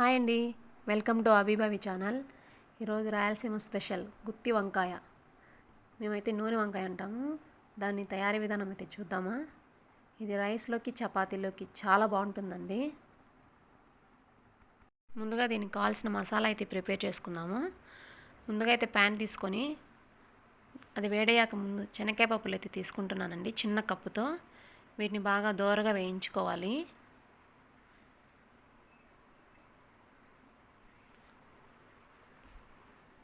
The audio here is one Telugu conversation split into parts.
హాయ్ అండి. Welcome to Abhibhavi channel. ఈరోజు రాయలసీమ స్పెషల్ గుత్తి వంకాయ. మేమైతే నూనె వంకాయ అంటాము. దాన్ని తయారీ విధానం అయితే చూద్దామా? ఇది రైస్లోకి చపాతీలోకి చాలా బాగుంటుందండి. ముందుగా దీనికి కావాల్సిన మసాలా అయితే ప్రిపేర్ చేసుకుందాము. ముందుగా అయితే ప్యాన్ తీసుకొని అది వేడయ్యాక ముందు శనక్కాయ పప్పులు అయితే తీసుకుంటున్నానండి చిన్న కప్పుతో. వీటిని బాగా దోరగా వేయించుకోవాలి.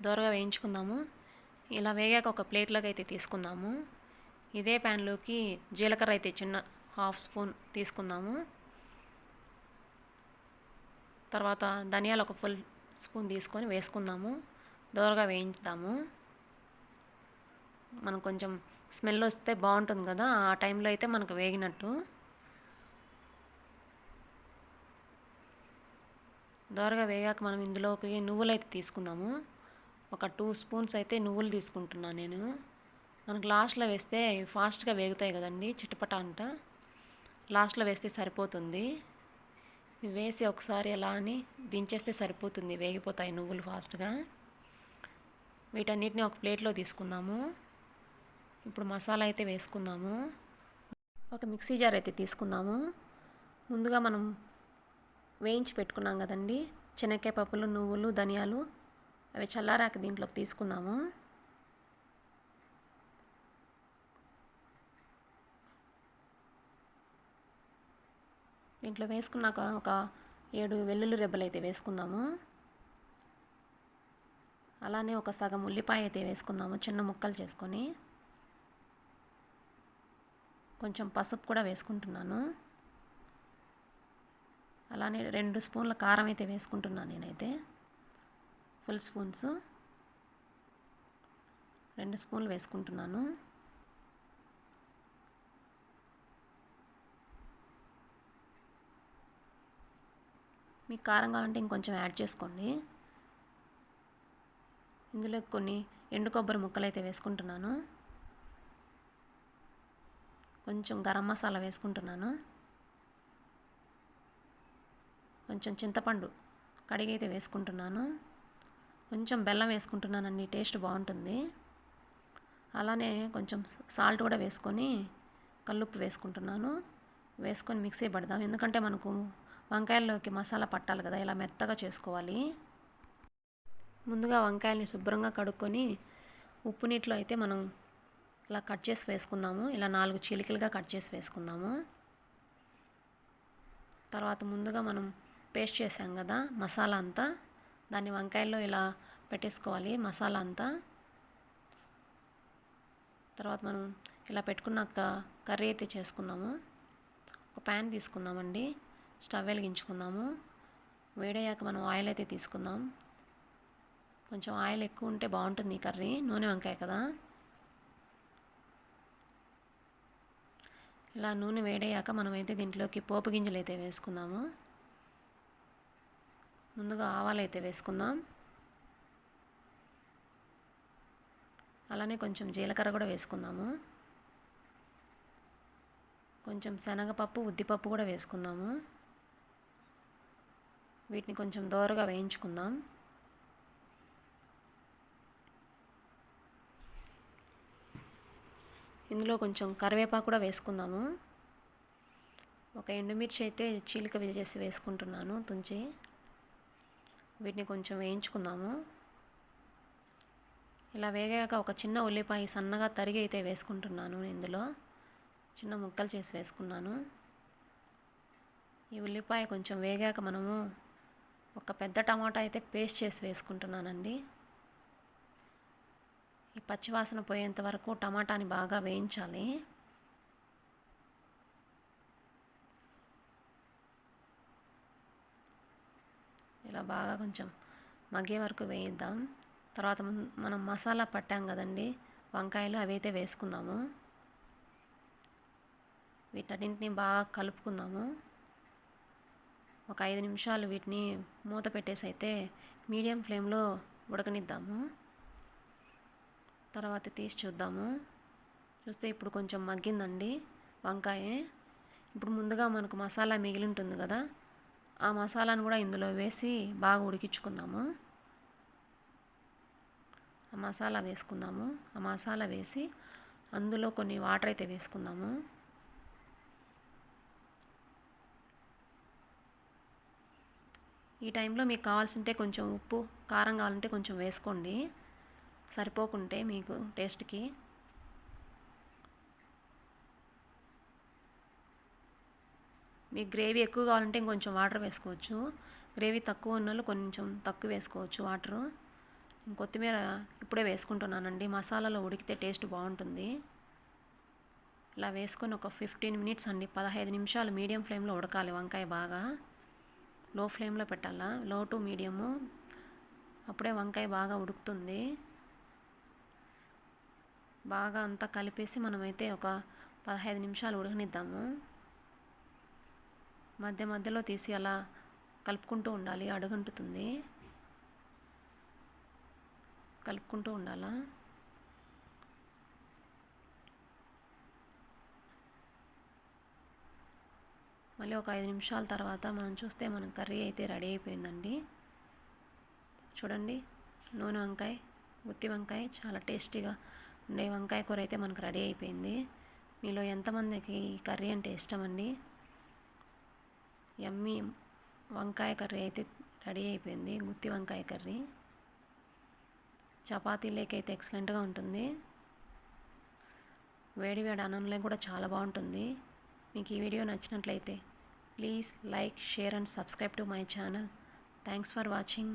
దోరగా వేయించుకుందాము. ఇలా వేగాక ఒక ప్లేట్లోకి అయితే తీసుకుందాము. ఇదే ప్యాన్లోకి జీలకర్ర అయితే చిన్న హాఫ్ స్పూన్ తీసుకుందాము. తర్వాత ధనియాలు ఒక ఫుల్ స్పూన్ తీసుకొని వేసుకుందాము. దోరగా వేయించుదాము. మనం కొంచెం స్మెల్ వస్తే బాగుంటుంది కదా ఆ టైంలో అయితే మనకు వేగినట్టు. దోరగా వేగాక మనం ఇందులోకి నువ్వులు అయితే తీసుకుందాము. ఒక టూ స్పూన్స్ అయితే నువ్వులు తీసుకుంటున్నాను నేను. మనకు లాస్ట్లో వేస్తే ఫాస్ట్గా వేగుతాయి కదండి చిటపట అంట. లాస్ట్లో వేస్తే సరిపోతుంది. వేసి ఒకసారి ఎలా అని దించేస్తే సరిపోతుంది వేగిపోతాయి నువ్వులు ఫాస్ట్గా. వీటన్నిటిని ఒక ప్లేట్లో తీసుకుందాము. ఇప్పుడు మసాలా అయితే వేసుకుందాము. ఒక మిక్సీ జార్ అయితే తీసుకుందాము. ముందుగా మనం వేయించి పెట్టుకున్నాం కదండి శనక్కాయ పప్పులు నువ్వులు ధనియాలు అవి చల్లారాక దీంట్లోకి తీసుకుందాము. దీంట్లో వేసుకున్నాక ఒక ఏడు వెల్లుల్లి రెబ్బలు అయితే వేసుకుందాము. అలానే ఒక సగం ఉల్లిపాయ అయితే వేసుకుందాము చిన్న ముక్కలు చేసుకొని. కొంచెం పసుపు కూడా వేసుకుంటున్నాను. అలానే రెండు స్పూన్ల కారం అయితే వేసుకుంటున్నాను నేనైతే. Full spoons. రెండు స్పూన్లు వేసుకుంటున్నాను. మీకు కారం కావాలంటే ఇంకొంచెం యాడ్ చేసుకోండి. ఇందులో కొన్ని ఎండు కొబ్బరి ముక్కలు అయితే వేసుకుంటున్నాను. కొంచెం గరం మసాలా వేసుకుంటున్నాను. కొంచెం చింతపండు కడిగి అయితే వేసుకుంటున్నాను. కొంచెం బెల్లం వేసుకుంటున్నానండి టేస్ట్ బాగుంటుంది. అలానే కొంచెం సాల్ట్ కూడా వేసుకొని కల్లుప్పు వేసుకుంటున్నాను. వేసుకొని మిక్సీ పడదాం. ఎందుకంటే మనకు వంకాయల్లోకి మసాలా పట్టాలి కదా ఇలా మెత్తగా చేసుకోవాలి. ముందుగా వంకాయల్ని శుభ్రంగా కడుక్కొని ఉప్పు నీటిలో అయితే మనం ఇలా కట్ చేసి వేసుకుందాము. ఇలా నాలుగు చిలికలుగా కట్ చేసి వేసుకుందాము. తర్వాత ముందుగా మనం పేస్ట్ చేసాం కదా మసాలా అంతా. దాన్ని వంకాయల్లో ఇలా పెట్టేసుకోవాలి మసాలా అంతా. తర్వాత మనం ఇలా పెట్టుకున్నాక కర్రీ అయితే చేసుకుందాము. ఒక ప్యాన్ తీసుకుందామండి. స్టవ్ వెలిగించుకుందాము. వేడయ్యాక మనం ఆయిల్ అయితే తీసుకుందాం. కొంచెం ఆయిల్ ఎక్కువ ఉంటే బాగుంటుంది ఈ కర్రీ. నూనె వంకాయ కదా. ఇలా నూనె వేడయ్యాక మనమైతే దీంట్లోకి పోపు గింజలు అయితే వేసుకుందాము. ముందుగా ఆవాలు అయితే వేసుకుందాం. అలానే కొంచెం జీలకర్ర కూడా వేసుకుందాము. కొంచెం శనగపప్పు ఉద్దిపప్పు కూడా వేసుకుందాము. వీటిని కొంచెం దోరగా వేయించుకుందాం. ఇందులో కొంచెం కరివేపాకు కూడా వేసుకుందాము. ఒక ఎండుమిర్చి అయితే చీలిక చేసి వేసుకుంటున్నాను తుంచి. వీటిని కొంచెం వేయించుకుందాము. ఇలా వేగాక ఒక చిన్న ఉల్లిపాయ సన్నగా తరిగి అయితే వేసుకుంటున్నాను ఇందులో. చిన్న ముక్కలు చేసి వేసుకున్నాను. ఈ ఉల్లిపాయ కొంచెం వేగాక మనము ఒక పెద్ద టమాటా అయితే పేస్ట్ చేసి వేసుకుంటున్నానండి. ఈ పచ్చివాసన పోయేంత వరకు టమాటాని బాగా వేయించాలి. ఇలా బాగా కొంచెం మగ్గే వరకు వేయిద్దాం. తర్వాత మనం మసాలా పట్టాం కదండి వంకాయలు అవి అయితే వేసుకుందాము. వీటన్నింటిని బాగా కలుపుకుందాము. ఒక ఐదు నిమిషాలు వీటిని మూత పెట్టేసి అయితే మీడియం ఫ్లేమ్లో ఉడకనిద్దాము. తర్వాత తీసి చూద్దాము. చూస్తే ఇప్పుడు కొంచెం మగ్గిందండి వంకాయ. ఇప్పుడు ముందుగా మనకు మసాలా మిగిలి ఉంటుంది కదా ఆ మసాలాను కూడా ఇందులో వేసి బాగా ఉడికించుకుందాము. ఆ మసాలా వేసుకుందాము. ఆ మసాలా వేసి అందులో కొన్ని వాటర్ అయితే వేసుకుందాము. ఈ టైంలో మీకు కావాల్సింటే కొంచెం ఉప్పు కారం కావాలంటే కొంచెం వేసుకోండి. సరిపోకుంటే మీకు టేస్ట్కి. మీకు గ్రేవీ ఎక్కువ కావాలంటే ఇంకొంచెం వాటర్ వేసుకోవచ్చు. గ్రేవీ తక్కువ ఉన్న కొంచెం తక్కువ వేసుకోవచ్చు వాటరు. కొత్తిమీర ఇప్పుడే వేసుకుంటున్నానండి. మసాలాలో ఉడికితే టేస్ట్ బాగుంటుంది. ఇలా వేసుకొని ఒక ఫిఫ్టీన్ మినిట్స్ అండి. పదహైదు నిమిషాలు మీడియం ఫ్లేమ్లో ఉడకాలి వంకాయ బాగా. లో ఫ్లేమ్లో పెట్టాలా? లో టు మీడియము. అప్పుడే వంకాయ బాగా ఉడుకుతుంది. బాగా అంతా కలిపేసి మనమైతే ఒక పదహైదు నిమిషాలు ఉడకనిద్దాము. మధ్య మధ్యలో తీసి అలా కలుపుకుంటూ ఉండాలి అడుగంటుతుంది. కలుపుకుంటూ ఉండాలా? మళ్ళీ ఒక ఐదు నిమిషాల తర్వాత మనం చూస్తే మనం కర్రీ అయితే రెడీ అయిపోయిందండి. చూడండి నూనె వంకాయ గుత్తి వంకాయ చాలా టేస్టీగా ఉండే వంకాయ కూర అయితే మనకు రెడీ అయిపోయింది. మీలో ఎంతమందికి కర్రీ అంటే ఇష్టం అండి ఎమ్మి వంకాయ కర్రీ అయితే రెడీ అయిపోయింది గుత్తి వంకాయ కర్రీ. చపాతీలేకైతే ఎక్సలెంట్గా ఉంటుంది. వేడి వేడి అన్నంలో కూడా చాలా బాగుంటుంది. మీకు ఈ వీడియో నచ్చినట్లయితే please like share and subscribe to my channel. Thanks for watching.